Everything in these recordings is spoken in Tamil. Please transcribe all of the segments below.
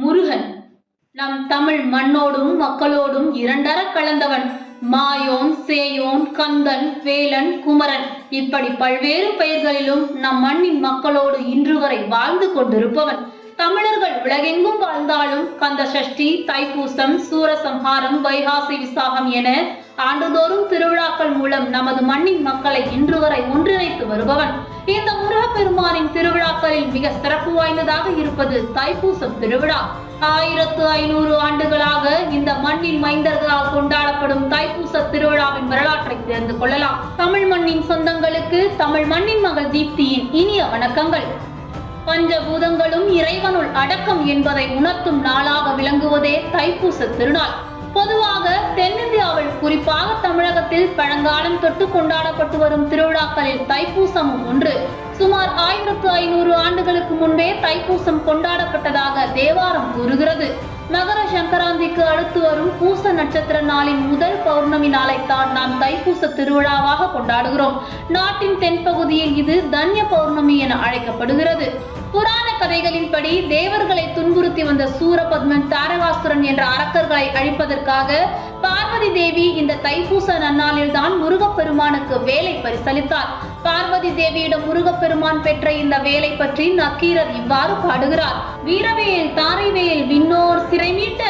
முருகன். நம் தமிழ் மண்ணோடும் மக்களோடும் இரண்டர கலந்தவன். மாயோன் சேயோன் கந்தன் வேலன் குமரன். இப்படி பல்வேறு பெயர்களிலும் நம் மண்ணின் மக்களோடு இன்று வரை வாழ்ந்து கொண்டிருப்பவன். தமிழர்கள் உலகெங்கும் வாழ்ந்தாலும் கந்த சஷ்டி தைப்பூசம் சூரசம்ஹாரம் வைகாசி விசாகம் என ஆண்டுதோறும் திருவிழாக்கள் மூலம் நமது மண்ணின் மக்களை இன்று வரை ஒன்றிணைத்து வருபவன். இந்த முருகப்பெருமானின் திருவிழா திருவிழாக்களில் மிக சிறப்பு வாய்ந்ததாக இருப்பது தைப்பூசம் திருவிழா. ஆயிரத்து ஐநூறு ஆண்டுகளாக இந்த மண்ணின் மைந்தர்களால் கொண்டாடப்படும் தைப்பூச திருவிழாவின் வரலாற்றை தெரிந்து கொள்ளலாம். தமிழ் மண்ணின் சொந்தங்களுக்கு தமிழ் மண்ணின் மகள் தீப்தியின் இனிய வணக்கங்கள். பஞ்சபூதங்களும் இறைவனுள் அடக்கம் என்பதை உணர்த்தும் நாளாக விளங்குவதே தைப்பூச திருநாள். குறிப்பாக தமிழகத்தில் பழங்காலம் தொட்டு கொண்டாடப்பட்டு வரும் திருவிழாக்களில் தைப்பூசமும் ஒன்று. சுமார் ஆயிரத்து ஐநூறு ஆண்டுகளுக்கு முன்பே தைப்பூசம் கொண்டாடப்பட்டதாக தேவாரம் கூறுகிறது. மகர சங்கராந்திக்கு அடுத்து வரும் பூச நட்சத்திர நாளின் முதல் பௌர்ணமி நாளைத்தான் நாம் தைப்பூச திருவிழாவாக கொண்டாடுகிறோம். நாட்டின் தென்பகுதியில் இது தன்ய பௌர்ணமி என அழைக்கப்படுகிறது. புராண கதைகளின்படி தேவர்களை துன்புறுத்தி வந்த சூரபத்மன் தாரகாசுரன் என்ற அரக்கர்களை அழிப்பதற்காக பார்வதி தேவி இந்த தைப்பூச நன்னாளில் தான் முருகப்பெருமானுக்கு வேலை பரிசளித்தார். பார்வதி தேவியிடம் முருகப்பெருமான் பெற்ற இந்த வேலை பற்றி நக்கீரர் இவ்வாறு பாடுகிறார். வீரவேல் தாரைவேல் விண்ணோர் சிறை மீட்ட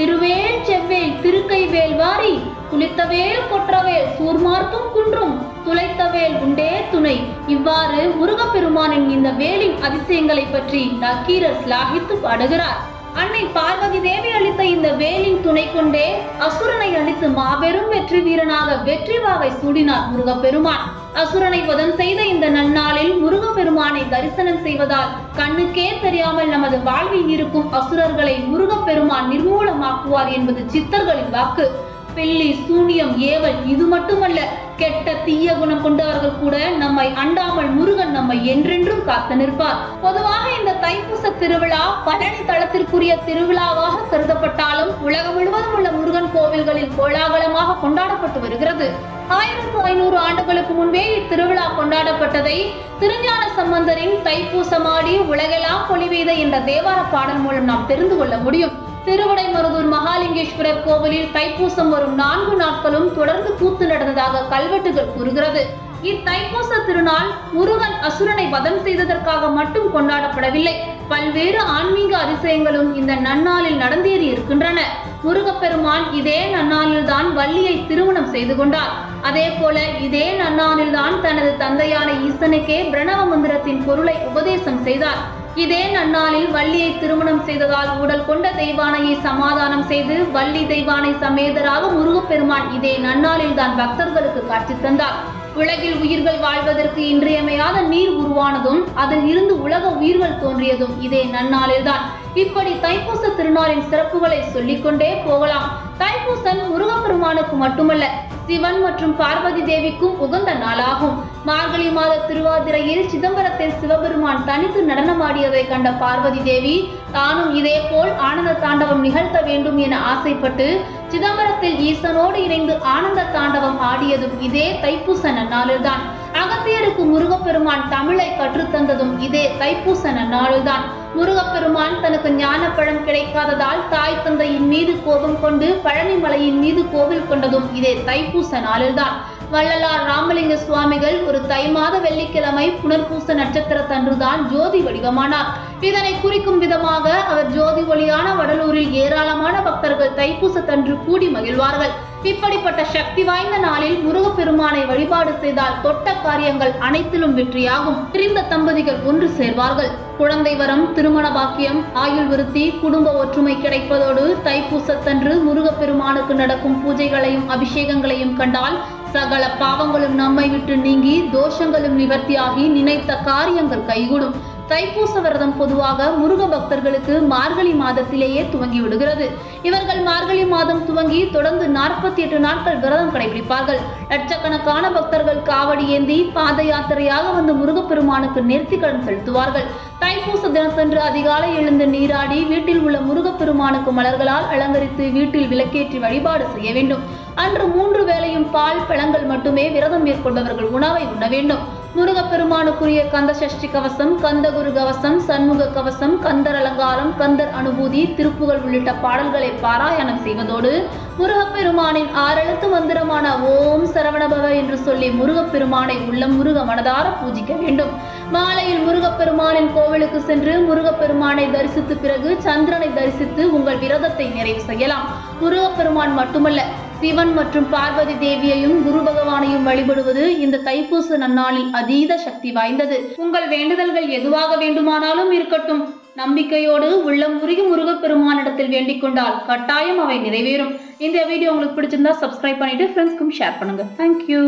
திருவேல் செவ்வேல் திருக்கைவேல் வாரி குளித்தவேல் கொற்றவேல் சூர்மார்க்கும் குன்றும் துளைத்தவேல் உண்டே துணை. இவ்வாறு முருகப்பெருமானின் இந்த வேலின் அதிசயங்களை பற்றி நக்கீரர் ஸ்லாகித்து பாடுகிறார். அன்னை பார்வதி தேவி அளித்த இந்த வேலின் துணை கொண்டே அசுரனை அளித்து மாபெரும் வெற்றி வீரனாக வெற்றி வாகை சூடினார் முருகப்பெருமான். அசுரனை வதம் செய்த இந்த நன்னாளில் முருகப்பெருமானை தரிசனம் செய்வதால் கண்ணுக்கே தெரியாமல் நமது வாழ்வில் இருக்கும் அசுரர்களை முருகப்பெருமான் நிர்மூலமாக்குவார் என்பது சித்தர்களின் வாக்கு. பில்லி சூனியம் ஏவல் இது மட்டுமல்ல கெட்ட தீய குணம் கொண்டவர்கள் கூட நம்மை அண்டாமல் முருகன் நம்மை என்றென்றும் காத்து நிற்பார். பொதுவாக இந்த தைப்பூச திருவிழா பழனி தளத்திற்குரிய திருவிழாவாக கருதப்பட்டாலும் உலகம் முழுவதும் உள்ள முருகன் கோவில்களில் கோலாகலமாக கொண்டாடப்பட்டு வருகிறது. ஆயிரத்து ஐநூறு ஆண்டுகளுக்கு முன்பே இத்திருவிழா கொண்டாடப்பட்டதை திருஞான சம்பந்தரின் தைப்பூசமாடி உலகெல்லாம் பொலிவெய்த என்ற தேவார பாடல் மூலம் நாம் தெரிந்து கொள்ள முடியும். திருவடைமருதூர் மகாலிங்கேஸ்வரர் கோவிலில் தைப்பூசம் வரும் நான்கு நாட்களும் தொடர்ந்து கூத்து நடந்ததாக கல்வெட்டுகள் கூறுகிறது. இத்தைப்பூச திருநாள் முருகன் அசுரனை வதம் செய்ததற்காக மட்டும் கொண்டாடப்படவில்லை. பல்வேறு ஆன்மீக அதிசயங்களும் இந்த நன்னாளில் நடந்தேறி இருக்கின்றன. முருகப்பெருமான் இதே நன்னாளில் தான் வள்ளியை திருமணம் செய்து கொண்டார். அதே போல இதே நன்னாளில் தான் தனது தந்தையான ஈசனுக்கே பிரணவ மந்திரத்தின் பொருளை உபதேசம் செய்தார். இதே நன்னாளில் வள்ளியை திருமணம் செய்ததால் உடல் கொண்ட தெய்வானையை சமாதானம் செய்து வள்ளி தெய்வானை சமேதராக முருகப்பெருமான் இதே நன்னாளில் தான் பக்தர்களுக்கு காட்சி தந்தார். உலகில் உயிர்கள் வாழ்வதற்கு இன்றியமையாத நீர் உருவானதும் அதில் இருந்து உலக உயிர்கள் தோன்றியதும் இதே நன்னாளில்தான். இப்படி தைப்பூச திருநாளின் சிறப்புகளை சொல்லிக்கொண்டே போகலாம். தைப்பூசன் முருகப்பெருமானுக்கு மட்டுமல்ல சிவன் மற்றும் பார்வதி தேவிக்கும் உகந்த நாளாகும். மார்கழி மாத திருவாதிரையில் சிதம்பரத்தில் சிவபெருமான் தனித்து நடனமாடியதை கண்ட பார்வதி தேவி தானும் இதே போல் ஆனந்த தாண்டவம் நிகழ்த்த வேண்டும் என ஆசைப்பட்டு சிதம்பரத்தில் ஈசனோடு இணைந்து ஆனந்த தாண்டவம் ஆடியதும் இதே தைப்பூச நன்னாளில்தான். அகத்தியருக்கு முருகப்பெருமான் தமிழை கற்றுத்தந்ததும் இதே தைப்பூச நன்னாளில்தான் முருகப்பெருமான் தனக்கு ஞானப்பழம் கிடைக்காததால் தாய் தந்தையின் மீது கோபம் கொண்டு பழனிமலையின் மீது கோவில் கொண்டதும் இதே தைப்பூச நாளில்தான். வள்ளலார் ராமலிங்க சுவாமிகள் ஒரு தை மாத வெள்ளிக்கிழமை புனர்பூச நட்சத்திரத்தன்றுதான் ஜோதி வடிவமானார். இதனை குறிக்கும் விதமாக அவர் ஜோதி ஒளியான வடலூரில் ஏராளமான பக்தர்கள் தைப்பூசத்தன்று கூடி மகிழ்வார்கள். இப்படிப்பட்ட சக்தி வாய்ந்த நாளில் முருகப்பெருமானை வழிபாடு செய்தால் தொட்ட காரியங்கள் அனைத்திலும் வெற்றியாகும். பிரிந்த தம்பதிகள் ஒன்று சேர்வார்கள். குழந்தை வரம் திருமண பாக்கியம் ஆயுள் விருத்தி குடும்ப ஒற்றுமை கிடைப்பதோடு தைப்பூசத்தன்று முருகப்பெருமானுக்கு நடக்கும் பூஜைகளையும் அபிஷேகங்களையும் கண்டால் சகல பாவங்களும் நம்மை விட்டு நீங்கி தோஷங்களும் நிவர்த்தியாகி நினைத்த காரியங்கள் கைகூடும். தைப்பூச விரதம் பொதுவாக முருக பக்தர்களுக்கு மார்கழி மாதத்திலேயே துவங்கி விடுகிறது இவர்கள் மார்கழி மாதம் துவங்கி தொடர்ந்து நாற்பத்தி எட்டு நாட்கள் விரதம் கடைபிடிப்பார்கள். லட்சக்கணக்கான பக்தர்கள் காவடி ஏந்தி பாத யாத்திரையாக வந்து முருகப்பெருமானுக்கு நேர்த்திக்கடன் செலுத்துவார்கள். தைப்பூச தினத்தன்று அதிகாலை எழுந்து நீராடி வீட்டில் உள்ள முருகப்பெருமானுக்கு மலர்களால் அலங்கரித்து வீட்டில் விளக்கேற்றி வழிபாடு செய்ய வேண்டும். அன்று மூன்று வேளையும் பால் பழங்கள் மட்டுமே விரதம் மேற்கொண்டவர்கள் உணவை உண்ண வேண்டும். முருகப்பெருமானுக்குரிய கந்த சஷ்டி கவசம் கந்தகுரு கவசம் சண்முக கவசம் கந்தர் அலங்காரம் கந்தர் அனுபூதி திருப்புகள் உள்ளிட்ட பாடல்களை பாராயணம் செய்வதோடு முருகப்பெருமானின் ஆறெழுத்து மந்திரமான ஓம் சரவணபவ என்று சொல்லி முருகப்பெருமானை உள்ளம் முருக மனதார பூஜிக்க வேண்டும். மாலையில் முருகப்பெருமானின் கோவிலுக்கு சென்று முருகப்பெருமானை தரிசித்து பிறகு சந்திரனை தரிசித்து உங்கள் விரதத்தை நிறைவு செய்யலாம். முருகப்பெருமான் மட்டுமல்ல சிவன் மற்றும் பார்வதி தேவியையும் குரு பகவானையும் வழிபடுவது இந்த தைப்பூச நன்னாளில் அதீத சக்தி வாய்ந்தது. உங்கள் வேண்டுதல்கள் எதுவாக வேண்டுமானாலும் இருக்கட்டும். நம்பிக்கையோடு உள்ளம் உருகி முருகப்பெருமானிடத்தில் வேண்டிக் கொண்டால் கட்டாயம் அவை நிறைவேறும். இந்த வீடியோ உங்களுக்கு பிடிச்சிருந்தா சப்ஸ்கிரைப் பண்ணிட்டு ஃப்ரெண்ட்ஸ்க்கும் ஷேர் பண்ணுங்க. தேங்க்யூ